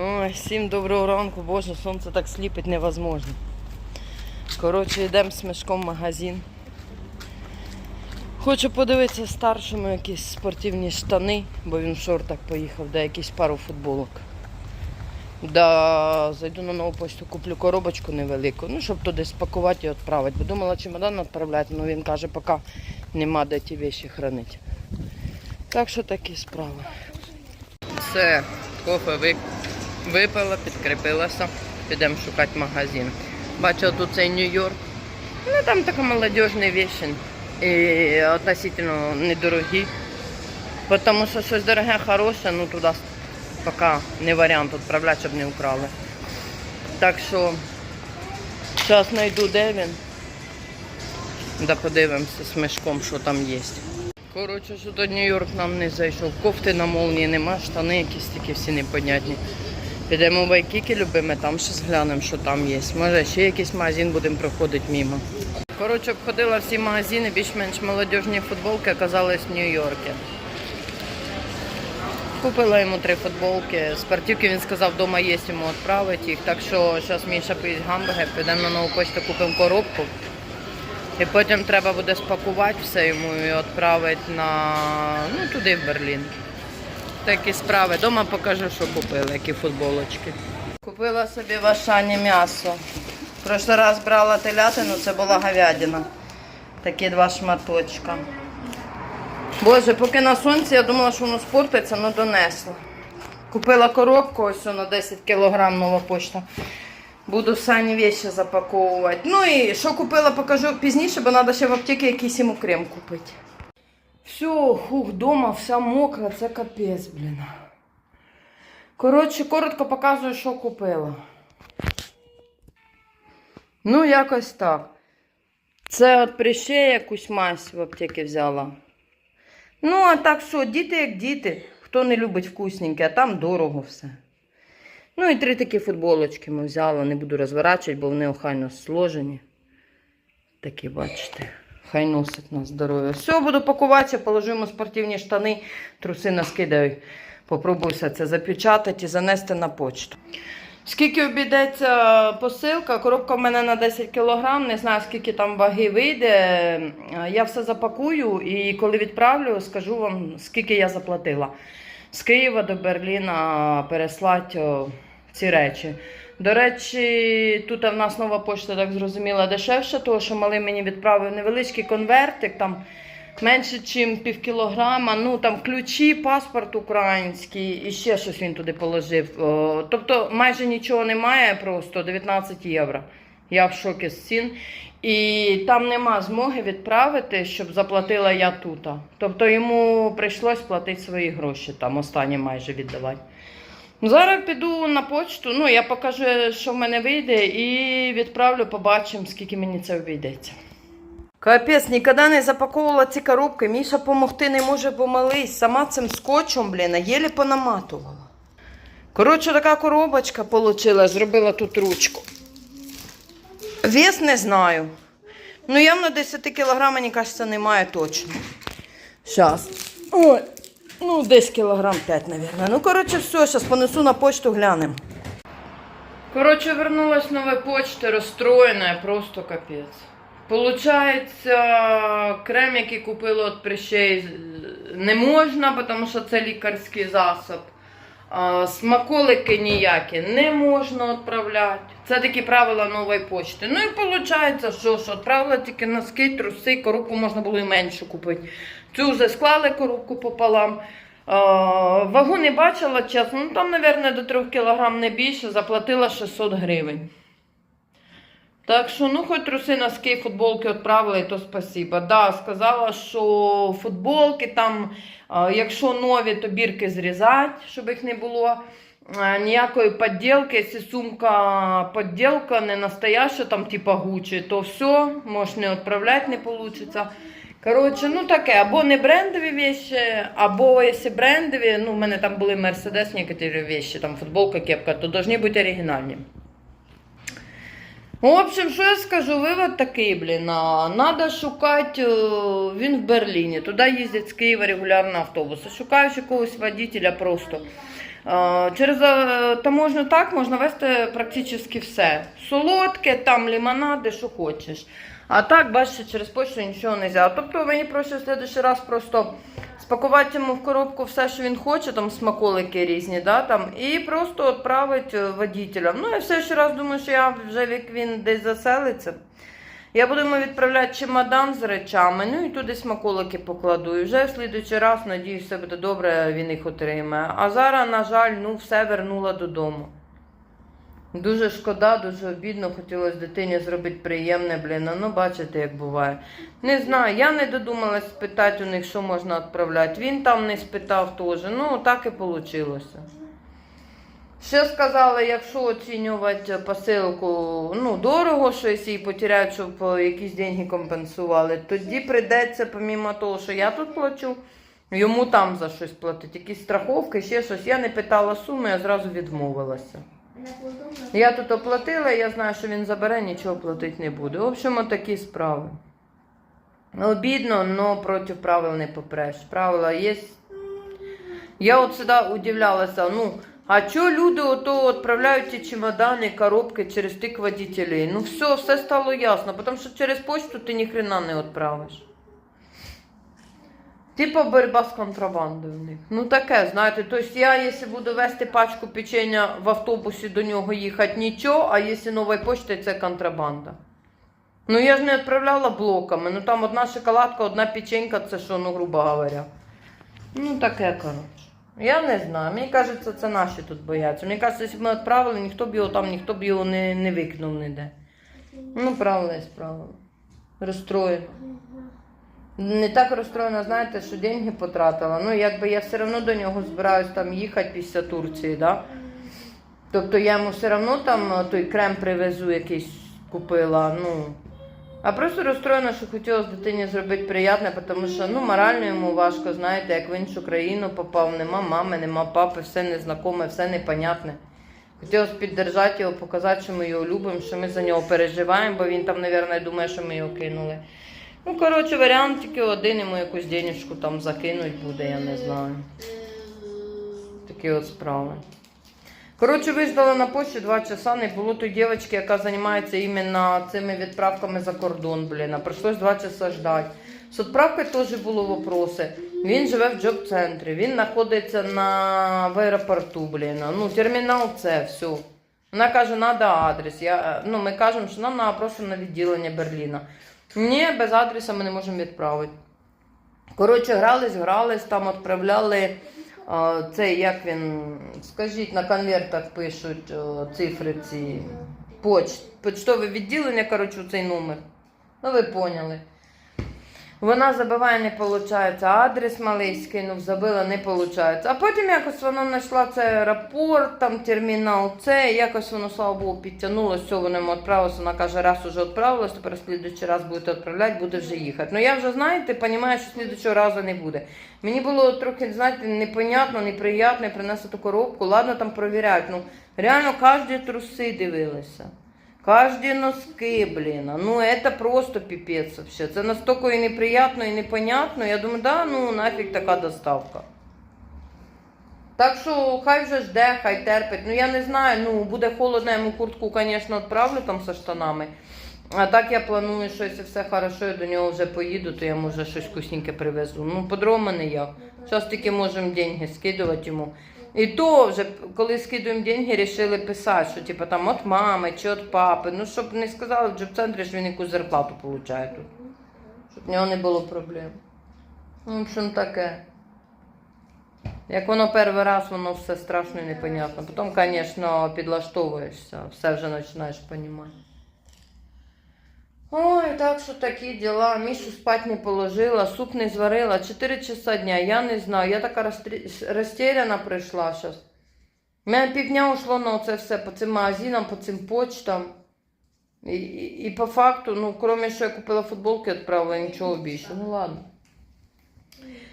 Ой, всім доброго ранку, боже, сонце так сліпить невозможно. Коротше, йдемо з мішком в магазин. Хочу подивитися старшому якісь спортивні штани, бо він в шортах поїхав, да якісь пару футболок. Да, зайду на нову почту, куплю коробочку невелику, ну, щоб туди спакувати і відправити. Бо думала чемодан відправляти, але він каже, поки нема де ті вещі хранити. Так що такі справи. Все, кофе ви- випила, підкріпилася, підемо шукати магазин. Бачила тут цей Нью-Йорк. Ну там така молодіжні вещи. І относительно недорогі. Тому що щось дороге, хороше, ну туди поки не варіант відправляти, щоб не украли. Так що зараз знайду де він. Да подивимося з мешком, що там є. Коротше, що то Нью-Йорк нам не зайшов. Кофти на молнії нема, штани якісь такі всі непонятні. Підемо в Айкіки любимо, там щось глянемо, що там є. Може ще якийсь магазин будемо проходити мимо. Коротше, обходила всі магазини, більш-менш молодіжні футболки оказались в Нью-Йорку. Купила йому три футболки. Спортивки він сказав, вдома є йому відправити їх. Так що зараз Міша поїсть гамбургер, підемо на нову почту, купимо коробку. І потім треба буде спакувати все йому і відправити на ну, туди в Берлін. Такі справи. Дома покажу, що купила, які футболочки. Купила собі в Ашані м'ясо. Прошлий раз брала телятину, це була говядина. Такі два шматочка. Боже, поки на сонці я думала, що воно спортиться, але донесла. Купила коробку ось на 10 кг нова почта. Буду сані вещи запаковувати. Ну і що купила, покажу пізніше, бо треба ще в аптеці якийсь йому крем купити. Все, хух, дома вся мокра, це капець, блін. Коротше, коротко показую, що купила. Ну, якось так. Це от прищей якусь мазь в аптеці взяла. Ну, а так що, діти як діти. Хто не любить вкусненьке, а там дорого все. Ну і три такі футболочки ми взяли, не буду розворачувати, бо вони охайно сложені. Такі, бачите, хай носить на здоров'я. Все, буду пакуватися, положу спортивні штани, труси наскидаю. Попробую все це запечатати і занести на почту. Скільки обійдеться посилка? Коробка в мене на 10 кг, не знаю, скільки там ваги вийде. Я все запакую і коли відправлю, скажу вам, скільки я заплатила. З Києва до Берліна переслати ці речі. До речі, тут в нас нова почта, так зрозуміла, дешевша, тому що малий мені відправив невеличкий конвертик, там менше, ніж пів кілограма. Ну там ключі, паспорт український і ще щось він туди положив. О, тобто майже нічого немає, просто 19 євро. Я в шокі з цін. І там нема змоги відправити, щоб заплатила я тут. Тобто йому прийшлось платити свої гроші, там останні майже віддавати. Зараз піду на почту, ну я покажу, що в мене вийде, і відправлю, побачимо, скільки мені це обійдеться. Капець, ніколи не запаковувала ці коробки. Міша помогти не може помолись. Сама цим скотчем, блін, а єлі понаматувала. Коротше, така коробочка вийшла, зробила тут ручку. Вес не знаю. Ну, явно 10 кілограм, мені кажеться, немає точно. Зараз. Ой. Ну, десь кілограм 5, мабуть. Ну, коротше, все, зараз понесу на почту, глянемо. Коротше, вернулась нова почта, розстроєна, просто капець. Получається, крем, який купила від прищей, не можна, тому що це лікарський засіб. А, Смаколики ніякі не можна відправляти. Це такі правила нової почти. Ну і виходить, що ж, відправила тільки носки, труси, коробку можна було і менше купити. Цю вже склали коробку пополам. Вагу не бачила, чесно, ну там, мабуть, до 3 кг не більше, заплатила 600 гривень. Так що, ну, хоч труси, носки, футболки відправили, то спасибо. Да, сказала, що футболки там, якщо нові, то бірки зрізати, щоб їх не було. Ніякої підділки, якщо сумка підділка, не настояща, там типа Гучі, то все, можеш не відправляти, не вийде. Коротше, ну таке, або не брендові вещи, або якщо брендові, ну, в мене там були Mercedes некоторі вещи, там футболка, кепка, то повинні бути оригінальні. В общем, що я скажу, вивод такий, блін, надо шукати, е, він в Берліні, туди їздять з Києва регулярно автобуси. Шукаєш якогось водителя просто. Е, Через е, таможню так можна вести практично все. Солодке, там лимонади, що хочеш. А так, бачите, через почту нічого не можна. Тобто мені проще в следующий раз просто спакувати йому в коробку все, що він хоче, там смаколики різні, да, там, і просто відправити водителям. Ну, я все ще раз думаю, що я вже як він десь заселиться. Я буду йому відправляти чемодан з речами, ну і туди смаколики покладу. І вже в слідуючий раз, надіюсь, все буде добре, він їх отримає. А зараз, на жаль, ну все вернула додому. Дуже шкода, дуже обідно, хотілося дитині зробити приємне, блін. Ну, бачите, як буває. Не знаю, я не додумалась спитати у них, що можна відправляти. Він там не спитав теж. Ну, так і вийшло. Ще сказали, якщо оцінювати посилку, ну, дорого щось її потеряють, щоб е, якісь деньги компенсували, тоді прийдеться, помімо того, що я тут плачу, йому там за щось платити. Якісь страховки, ще щось. Я не питала суму, я зразу відмовилася. Я тут оплатила, я знаю, що він забере, нічого платити не буде. В общем, такі справи. Обідно, але проти правил не попреш. Правила є. Я от сюди удивлялася, ну, а чого люди ото відправляють ті чемодани, коробки через тих водителей? Ну все, все стало ясно, тому що через почту ти ніхрена не відправиш. Типа боротьба з контрабандою в них. Ну таке, знаєте, тобто я, якщо буду вести пачку печення в автобусі до нього їхати, нічого, а якщо новою поштою, це контрабанда. Ну я ж не відправляла блоками. Ну там одна шоколадка, одна печенька, це що, ну, грубо говоря. Ну таке, коротше. Я не знаю. Мені кажеться, це наші тут бояться. Мені кажеться, якщо б ми відправили, ніхто б його там, ніхто б його не, не викинув ніде. Ну, правила є правила. Розстроєна. Не так розстроєна, знаєте, що деньги потратила. Ну, якби я все одно до нього збираюсь там їхати після Турції, да? Тобто я йому все одно там е, той крем привезу якийсь купила. Ну. А просто розстроєна, що хотілося дитині зробити приємне, тому що ну, морально йому важко, знаєте, як в іншу країну попав, нема мами, нема папи, все незнакоме, все непонятне. Хотілося піддержати його, показати, що ми його любимо, що ми за нього переживаємо, бо він там, мабуть, думає, що ми його кинули. Ну, коротше, варіант тільки один, йому якусь денежку там закинуть буде, я не знаю. Такі от справи. Коротше, виждала на почті два часа, не було той дівчинки, яка займається іменно цими відправками за кордон, блін. А прийшлось два часа ждати. З відправкою теж були вопроси. Він живе в джоб-центрі, він знаходиться на, в аеропорту, блін. Ну, термінал це, все. Вона каже, треба адрес. Я, ну, ми кажемо, що нам треба просто на відділення Берліна. Ні, без адреса ми не можемо відправити. Коротше, грались, грались, там відправляли а, це, як він, скажіть, на конвертах пишуть о, цифри ці почт, почтове відділення, коротше, цей номер. Ну, ви поняли. Вона забиває, не виходить, адрес малий скинув, забила, не виходить. А потім якось вона знайшла цей аеропорт, там термінал, це, якось воно, слава Богу, підтягнулося, все, воно йому відправилося. Вона каже, раз уже відправилось, тепер слідуючий раз будете відправляти, буде вже їхати. Ну я вже, знаєте, розумію, що слідуючого разу не буде. Мені було трохи, знаєте, непонятно, неприємно, принесла ту коробку, ладно, там провіряють. Ну, реально, кожні труси дивилися. Каждые носки, блин, ну это просто пипец вообще. Це настолько і неприятно, і непонятно. Я думаю, да, ну нафіг така доставка. Так що хай вже жде, хай терпить. Ну я не знаю, ну буде холодно, я йому куртку, звісно, відправлю там зі штанами. А так я планую, що якщо все хорошо, я до нього вже поїду, то я вже щось вкусненьке привезу. Ну, по-другому не як. Зараз тільки можемо деньги скидувати йому. І то вже, коли скидуємо деньги, рішили писати, що типу там от мами чи от папи. Ну, щоб не сказали в джоб-центрі, що він якусь зарплату отримує тут. Щоб в нього не було проблем. Ну, В общем, таке. Як воно перший раз, воно все страшно і непонятно. Потім, звісно, підлаштовуєшся, все вже починаєш розуміти. Ой, так що такі діла. Мішу спать не положила, суп не зварила. 4 часа дня, я не знаю. Я така розстрі- розтеряна прийшла зараз. У мене півдня ушло на це все по цим магазинам, по цим почтам. І, і, і по факту, ну, крім що я купила футболки, відправила нічого більше. Ну ладно.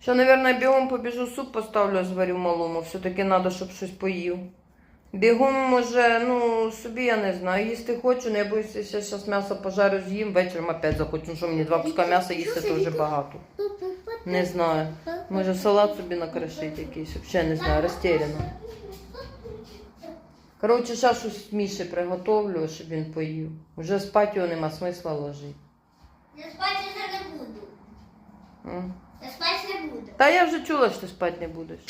Що, мабуть, бігом побіжу суп поставлю, зварю малому. Все-таки треба, щоб щось поїв. Бігом, може, ну, собі я не знаю. Їсти хочу, не боюся, що зараз м'ясо пожарю з'їм, вечором опять захочу. Ну що мені два куска м'яса їсти то вже багато. Не знаю. Може салат собі накришити якийсь, взагалі не знаю, розтеряна. Коротше, зараз щось Міші приготовлю, щоб він поїв. Вже спати його нема смисла ложити. Я спать уже не буду. Я спать не буду. Та я вже чула, що ти спати не будеш.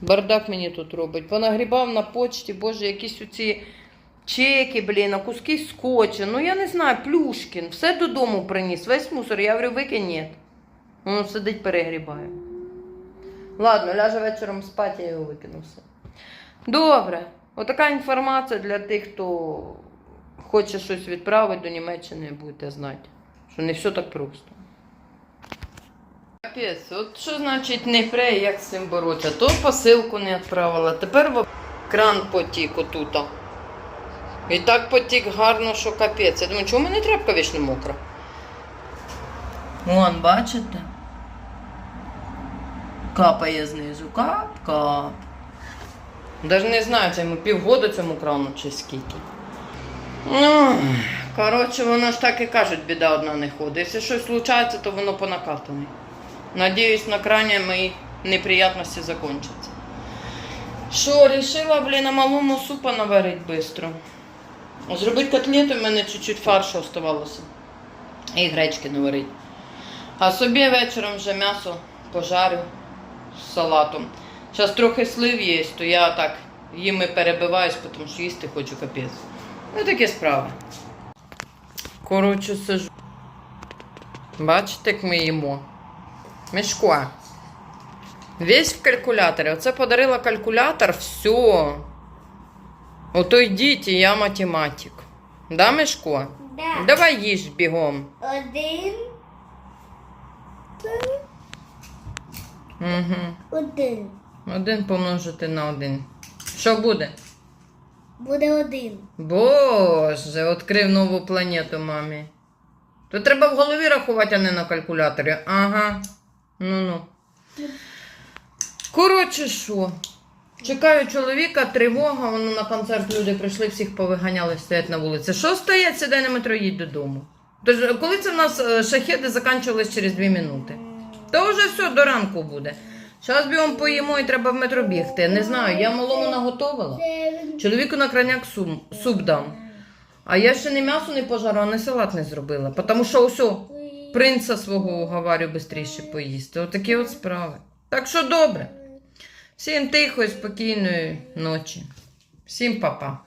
Бардак мені тут робить. Понагрібав на почті, боже, якісь оці чеки, блін, а куски скотча. Ну я не знаю, Плюшкін. Все додому приніс, весь мусор. Я говорю, викинь, ні. Воно сидить, перегрібає. Ладно, ляже вечором спати, я його викину все. Добре. Отака інформація для тих, хто хоче щось відправити до Німеччини, будете знати, що не все так просто. Капець, от що значить не пре, як з цим боротися? То посилку не відправила, тепер кран потік отута. І так потік гарно, що капець. Я думаю, чому в мене тряпка вічно мокра? Вон, бачите? Капає знизу. Кап, кап. Даже не знаю, це йому півгода цьому крану чи скільки. Ну, коротше, воно ж так і кажуть, біда одна не ходить. Якщо щось случається, то воно по накатаній. Надіюсь, на крані мої неприятності закончаться. Що, рішила, блін, на малому супа наварити швидко. Зробити котлети, в мене чуть-чуть фаршу оставалося. І гречки наварити. А собі вечором вже м'ясо пожарю з салатом. Зараз трохи слив є, то я так їм і перебиваюсь, тому що їсти хочу капець. Ну такі справи. Коротше, сижу. Бачите, як ми їмо. Мішко. Весь в калькуляторі. Оце подарила калькулятор, все. Ото йдіть, і я математик. Да, Мишко? Да. Давай їж бігом. Один. Угу. Один. Один помножити на один. Що буде? Буде один. Боже, відкрив нову планету мамі. То треба в голові рахувати, а не на калькуляторі. Ага. Ну-ну. Коротше, що? Чекаю чоловіка, тривога, воно на концерт люди прийшли, всіх повиганяли, стоять на вулиці. Що стоять, сідай на метро, їдь додому. Тож, коли це в нас е, шахеди закінчились через 2 минути? То вже все, до ранку буде. Зараз бігом поїмо і треба в метро бігти. Не знаю, я малому наготовила. Чоловіку на краняк сум, суп дам. А я ще не м'ясо не пожарила, не салат не зробила. Тому що усьо, принца свого уговарю швидше поїсти. Отакі от справи. Так що добре. Всім тихої, спокійної ночі. Всім па-па.